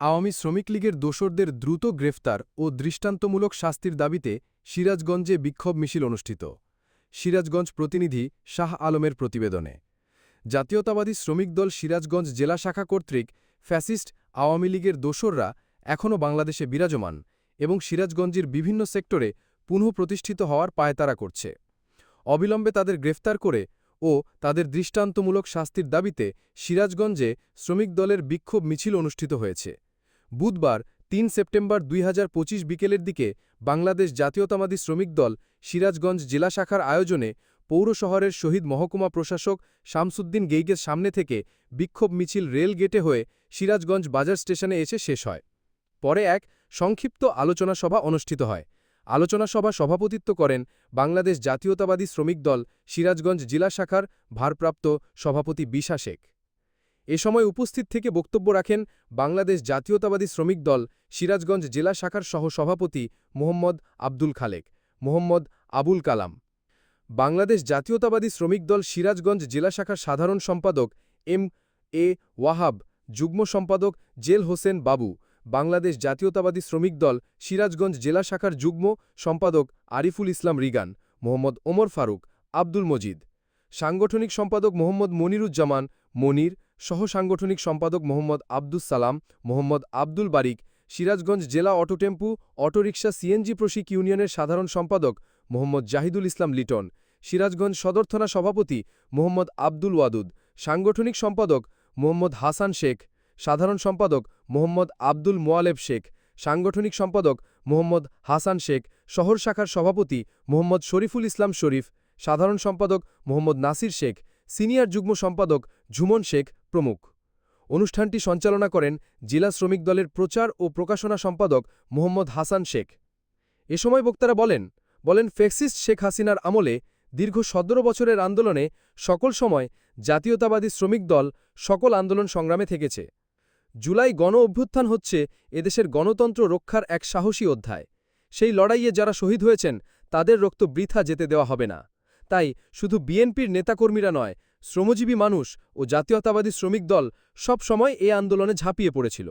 আওয়ামী শ্রমিক লীগের দোসরদের দ্রুত গ্রেফতার ও দৃষ্টান্তমূলক শাস্তির দাবিতে সিরাজগঞ্জে বিক্ষোভ মিছিল অনুষ্ঠিত। সিরাজগঞ্জ প্রতিনিধি শাহ আলমের প্রতিবেদনে। জাতীয়তাবাদী শ্রমিক দল সিরাজগঞ্জ জেলা শাখা কর্তৃক ফ্যাসিস্ট আওয়ামী লীগের দোসররা এখনও বাংলাদেশে বিরাজমান এবং সিরাজগঞ্জের বিভিন্ন সেক্টরে পুনঃপ্রতিষ্ঠিত হওয়ার পায়তারা করছে। অবিলম্বে তাদের গ্রেফতার করে ও তাদের দৃষ্টান্তমূলক শাস্তির দাবিতে সিরাজগঞ্জে শ্রমিক দলের বিক্ষোভ মিছিল অনুষ্ঠিত হয়েছে। বুধবার, তিন সেপ্টেম্বর দুই হাজার পঁচিশ বিকেলের দিকে বাংলাদেশ জাতীয়তাবাদী শ্রমিক দল সিরাজগঞ্জ জেলা শাখার আয়োজনে পৌর শহরের শহীদ মহকুমা প্রশাসক শামসুদ্দিন গেইগের সামনে থেকে বিক্ষোভ মিছিল রেল গেটে হয়ে সিরাজগঞ্জ বাজার স্টেশনে এসে শেষ হয়। পরে এক সংক্ষিপ্ত আলোচনা সভা অনুষ্ঠিত হয়। আলোচনা সভা সভাপতিত্ব করেন বাংলাদেশ জাতীয়তাবাদী শ্রমিক দল সিরাজগঞ্জ জেলা শাখার ভারপ্রাপ্ত সভাপতি বিশা শেখ। এ সময় উপস্থিত থেকে বক্তব্য রাখেন বাংলাদেশ জাতীয়তাবাদী শ্রমিক দল সিরাজগঞ্জ জেলা শাখার সহ-সভাপতি মোহাম্মদ আব্দুল খালেক, মোহাম্মদ আবুল কালাম। বাংলাদেশ জাতীয়তাবাদী শ্রমিক দল সিরাজগঞ্জ জেলা শাখার সাধারণ সম্পাদক এম এ ওয়াহাব, যুগ্ম সম্পাদক জেল হোসেন বাবু, বাংলাদেশ জাতীয়তাবাদী শ্রমিক দল সিরাজগঞ্জ জেলা শাখার যুগ্ম সম্পাদক আরিফুল ইসলাম রিগান, মোহাম্মদ ওমর ফারুক, আব্দুল মজিদ। সাংগঠনিক সম্পাদক মোহাম্মদ মনিরুজ্জামান, মনির সহ-সাংগঠনিক সম্পাদক মোহাম্মদ আব্দুস সালাম, মোহাম্মদ আব্দুল বারিক, সিরাজগঞ্জ জেলা অটোটেম্পু অটোরিকশা সিএনজি প্রশিক ইউনিয়নের সাধারণ সম্পাদক মোহাম্মদ জাহিদুল ইসলাম লিটন, সিরাজগঞ্জ সদর থানা সভাপতি মোহাম্মদ আব্দুল ওয়াদুদ, সাংগঠনিক সম্পাদক মোহাম্মদ হাসান শেখ, সাধারণ সম্পাদক মোহাম্মদ আব্দুল মোয়ালেব শেখ, সাংগঠনিক সম্পাদক মোহাম্মদ হাসান শেখ, শহর শাখার সভাপতি মোহাম্মদ শরীফুল ইসলাম শরীফ, সাধারণ সম্পাদক মোহাম্মদ নাসির শেখ, সিনিয়র যুগ্ম সম্পাদক ঝুমন শেখ প্রমুখ। অনুষ্ঠানটি সঞ্চালনা করেন জেলা শ্রমিক দলের প্রচার ও প্রকাশনা সম্পাদক মোহাম্মদ হাসান শেখ। এ সময় বক্তারা বলেন বলেন ফেক্সিস্ট শেখ হাসিনার আমলে দীর্ঘ সতেরো বছরের আন্দোলনে সকল সময় জাতীয়তাবাদী শ্রমিক দল সকল আন্দোলন সংগ্রামে থেকেছে। জুলাই গণ অভ্যুত্থান হচ্ছে এদেশের গণতন্ত্র রক্ষার এক সাহসী অধ্যায়। সেই লড়াইয়ে যারা শহীদ হয়েছেন, তাদের রক্ত বৃথা যেতে দেওয়া হবে না। তাই শুধু বিএনপির নেতাকর্মীরা নয় শ্রমজীবী মানুষ ও জাতীয়তাবাদী শ্রমিক দল সব সময় এ আন্দোলনে ঝাঁপিয়ে পড়েছিল।